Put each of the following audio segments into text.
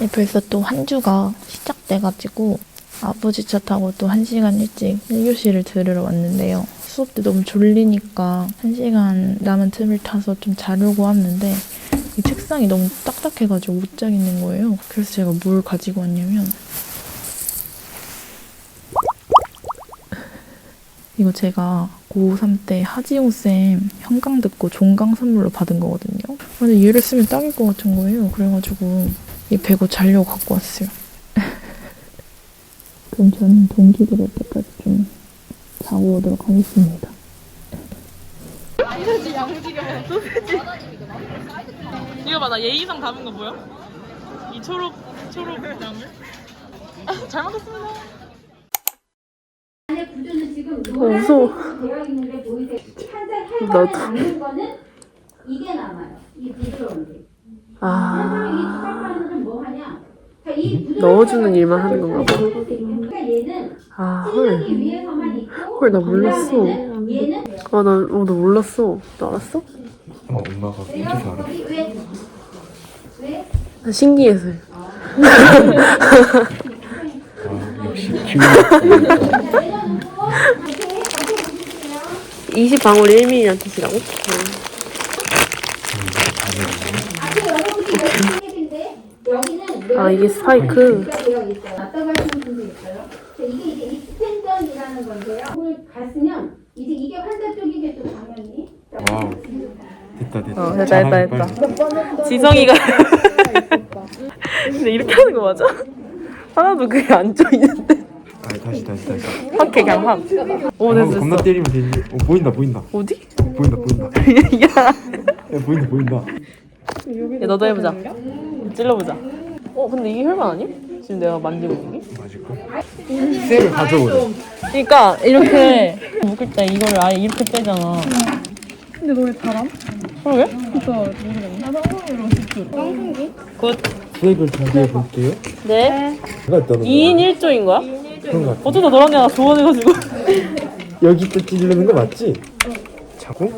네, 벌써 또 한 주가 시작돼가지고 아버지 차 타고 또 한 시간 일찍 1교시를 들으러 왔는데요. 수업 때 너무 졸리니까 한 시간 남은 틈을 타서 좀 자려고 왔는데 이 책상이 너무 딱딱해가지고 못 자겠는 거예요. 그래서 제가 뭘 가지고 왔냐면 이거 제가 고3 때 하지용 쌤 현강 듣고 종강 선물로 받은 거거든요. 근데 얘를 쓰면 딱일 것 같은 거예요. 그래가지고 얘 베고 자려고 갖고 왔어요. 그럼 저는 동기들 올 때까지 좀 자고 오도록 하겠습니다. 이거 봐, 나 예의상 담은 거 보여? 이 초록, 초록 양을? 아, 잘 먹겠습니다. 지금 무서워. 나도. 이게 남아요. 이 부드러운 게. 아, 넣어주는 일만 하는 건가 봐. 얘는 아, 헐. 헐, 나 몰랐어. 아, 나, 어, 나 몰랐어. 너 알았어? 어, 엄마가 왜? 왜? 나 신기해서. 아, 역시 기운. 자, 내려놓고 이렇게 어떻게 보시세요? 20방울 1mm란 뜻이라고? 앞 아, 이게 스파이크. 이게 이제 건데요. 이걸 갔으면 이제 이게 환자 쪽이겠죠 당연히. 와우. 됐다, 됐다. 어, 됐다, 됐다, 빨리. 지성이가. 근데 이렇게 하는 거 맞아? 하나도 그게 안 쪼이는데. 아, 다시, 다시, 다시. 확해, 그냥 확. 오, 됐어, 겁나 됐어. 때리면 되지. 어, 보인다, 보인다. 어디? 보인다, 보인다. 야. 야, 보인다, 보인다. 야, 너도 해보자. 찔러보자. 어, 근데 이게 혈관 아니? 지금 내가 만지고 있는 게? 맞을까? 쌤을 가져오래. 그러니까 이렇게 묶을 때 이거를 아예 이렇게 빼잖아. 근데 너왜 바람? 그러게? 진짜 모르겠네. 나 성공으로 진짜. 깡통기? 굿. 수액을 자세히 볼게요. 네. 제가 있다는 2인 1조인 거야? 그런 거 같아. 어쩌다 너랑 내가 조언해가지고. 여기 또 찌르는 거 맞지? 자고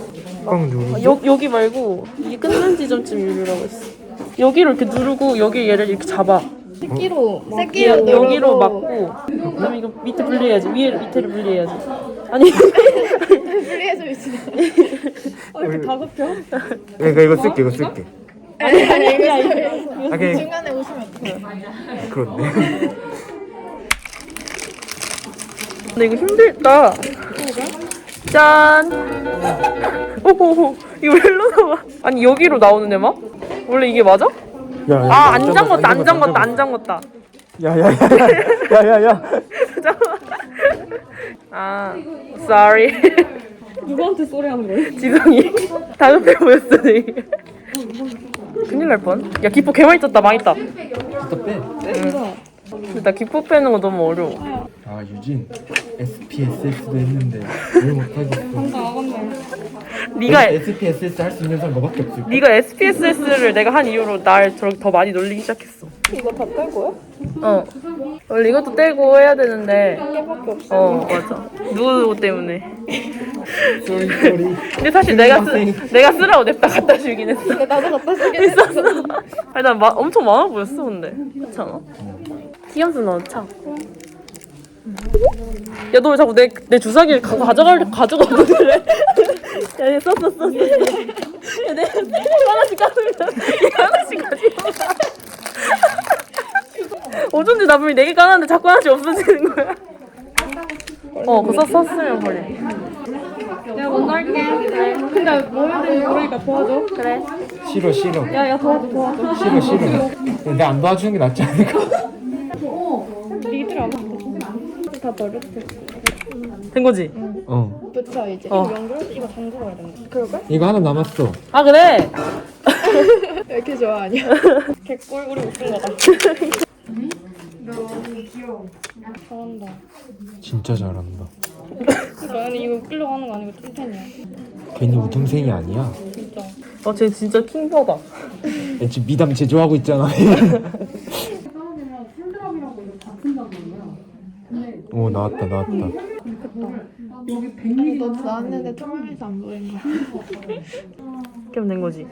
꽉 누르고 여, 여기 말고 이게 끝난 지점쯤 누르라고 했어. 여기로 이렇게 누르고 여기 얘를 이렇게 잡아. 새끼로 여, 새끼로 여기로 막고 그다음에 이거 밑에 분리해야지. 위에 밑에를 분리해야지. 아니 분리해서 있으면. 어 이렇게 다급혀? 그러니까 이거 쓸게 이거 쓸게 아니 아니 이거 아 그냥 중간에 오시면 어떡해. 그렇네 근데 이거 힘들다. 짠. 오호호. 이거 왜 일로 나와? 아니 여기로 나오는데 막? 원래 이게 맞아? 야, 야, 아 안 잠궜다 안 잠궜다 안 잠궜다. 야야야야야야야 잠깐만. 아 sorry. 누구한테 소리 하는 거예요? 지성이 다급해 보였어 되게. 큰일 날 뻔. 야 기포 개 많이 떴다 많이 떴다. 근데 나 기포 빼는 거 너무 어려워. 아 유진 SPSS도 했는데 왜 못하겠어 네가 SPSS 할 수 있는 사람 너밖에 없을 네가 SPSS를 내가 한 이후로 날 저렇게 더 많이 놀리기 시작했어. 이거 다뗄 거야? 어. 원래 이것도 떼고 해야 되는데. 깨밖에 없어. 어 맞아. 누구 때문에. 근데 사실 내가 쓰 내가 쓰라고 냅다 갖다 주긴 했어. 나도 갖다 쓰긴 있었어. 아니 난 마, 엄청 많아 보였어 근데. 그렇잖아. 티염수 넣자. 야 너 왜 자꾸 내 내 주사기를 가, 가져갈 가져가고 그래? 야 얘 썼어 썼어. 야내 하나씩 까면 얘 하나씩 가지고 가. 어쩐지 나 분명히 네개 까놨는데 자꾸 하나씩 없어지는 거야. 어, 그거 썼- 썼으면 버려. 내가 먼저 할게. 근데 뭐 해야 되는지 모르니까 도와줘. 그래. 싫어 싫어 야 야 도와줘 도와줘. 싫어 싫어 내가 안 도와주는 게 낫지 않을까? 니들 안 왔어. 다 버렸어. 된 거지? 어 붙여 이제. 어. 이거 이거 잠그고 해야 되나? 그럴까? 이거 하나 남았어 아, 그래? 왜 이렇게 좋아 아니야? 개꿀 우리 웃긴 거다. 너무 귀여워. 잘한다. 진짜 잘한다 그러니까 이거 웃기려고 하는 거 아니고 찐텐이야. 괜히 우등생이 아니야 진짜. 어, 쟤 진짜 킹버다. 야, 지금 미담 제조하고 있잖아 오 나왔다 나왔다 너 나왔는데 통화해서 안 보이는 거야. 그럼 된 거지?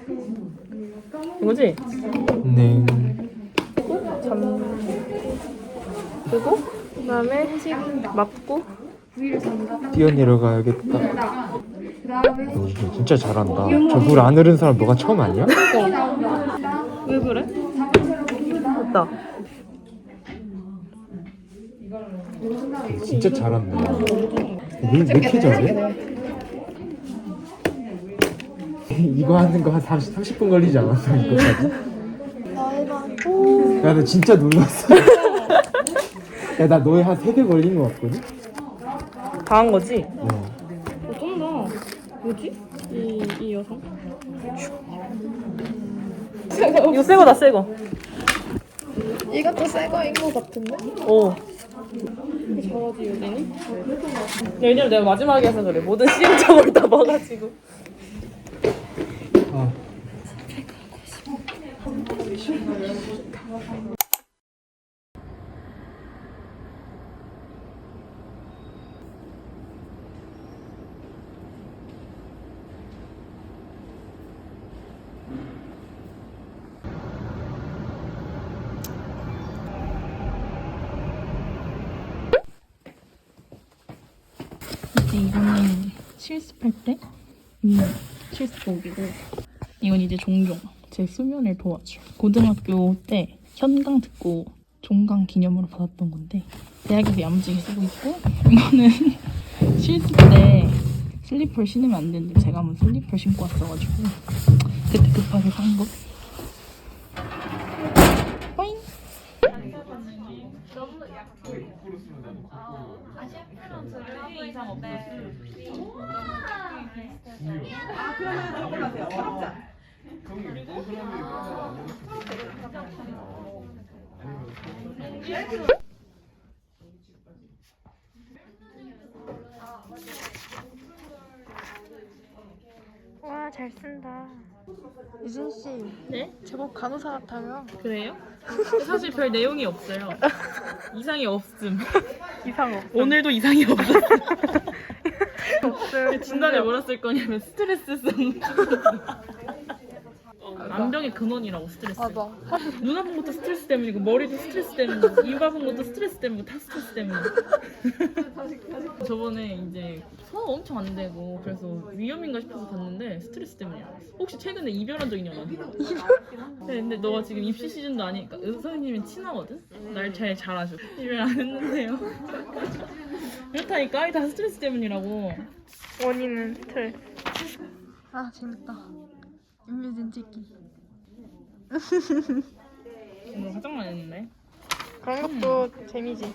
된 거지? 네 그리고 그다음에 맞고 뛰어내려 가야겠다. 오, 진짜 잘한다. 저 물 안 흐른 사람 너가 처음 아니야? 왜 그래? 됐다. 진짜 잘한다. 왜, 왜 이렇게 잘해? 이거 하는 거 한 30, 30분 걸리지 않았어, 이거까지? 야, 나 진짜 놀랐어. 야, 나 너의 한 3배 걸린 거 같거든? 다 한 거지? 어. 어쩐다. 뭐지? 이, 이 여성? 이거 새 거 다 새 거. 이것도 새 거인 것 같은데? 오. 저어디 여기니? 왜냐면 내가 마지막에 해서 그래. 모든 시행착오를 다 봐가지고. 이거는 실습할 때? 음, 실습복이고 이건 이제 종종 제 수면을 도와줘. 고등학교 때 현강 듣고 종강 기념으로 받았던 건데 대학에서 야무지게 쓰고 있고 이거는 실습 때 슬리퍼를 신으면 안 되는데 제가 한번 슬리퍼를 신고 왔어가지고 그때 급하게 산 거. 빠잉. 와, 잘 쓴다. 유진 씨. 네? 제법 간호사 같아요. 그래요? 사실 별 내용이 없어요. 이상이 없음. 이상 없. 오늘도 이상이 없어. 없어요. 진단에 뭐라 쓸 거냐면 스트레스성. 안병의 근원이라고 스트레스. 맞아. 눈 아픈 것도 스트레스 때문이고 머리도 스트레스 때문이고 입 아픈 것도 스트레스 때문이고 다 스트레스 때문에. 저번에 이제 소화 엄청 안 되고 그래서 위험인가 싶어서 갔는데 스트레스 때문이야. 혹시 최근에 이별한 적 있냐 나한테? 네, 근데 너가 지금 입시 시즌도 아니니까 의사 선생님이 친하거든? 날 잘 잘아줘. 이별 안 했는데요. 그렇다니까 이다 스트레스 때문이라고. 원인은 스트레스. 아, 재밌다. 임유진 찍기. 오늘 화장만 했는데. 그런 것도 재미지.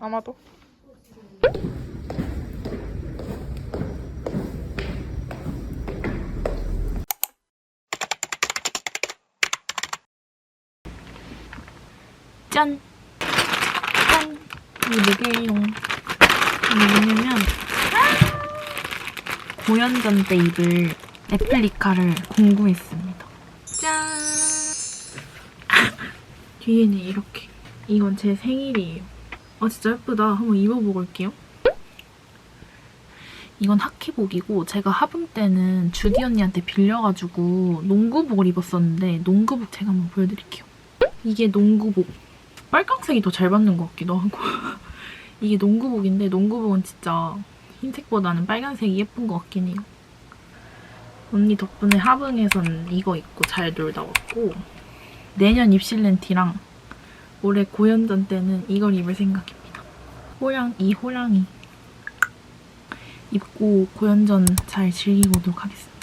아마도. 짠! 짠! 이게 뭐게요? 이게 뭐냐면 고연전 때 입을 레플리카를 공구했습니다. 짠! 뒤에는 이렇게. 이건 제 생일이에요. 아 진짜 예쁘다. 한번 입어보고 올게요. 이건 하키복이고 제가 하분 때는 주디 언니한테 빌려가지고 농구복을 입었었는데 농구복 제가 한번 보여드릴게요. 이게 농구복. 빨강색이 더잘 받는 것 같기도 하고 이게 농구복인데 농구복은 진짜 흰색보다는 빨간색이 예쁜 것 같긴 해요. 언니 덕분에 하붕에선 이거 입고 잘 놀다 왔고 내년 입실 렌티랑 올해 고연전 때는 이걸 입을 생각입니다. 호랑 이 호랑이 입고 고연전 잘 즐기고 오도록 하겠습니다.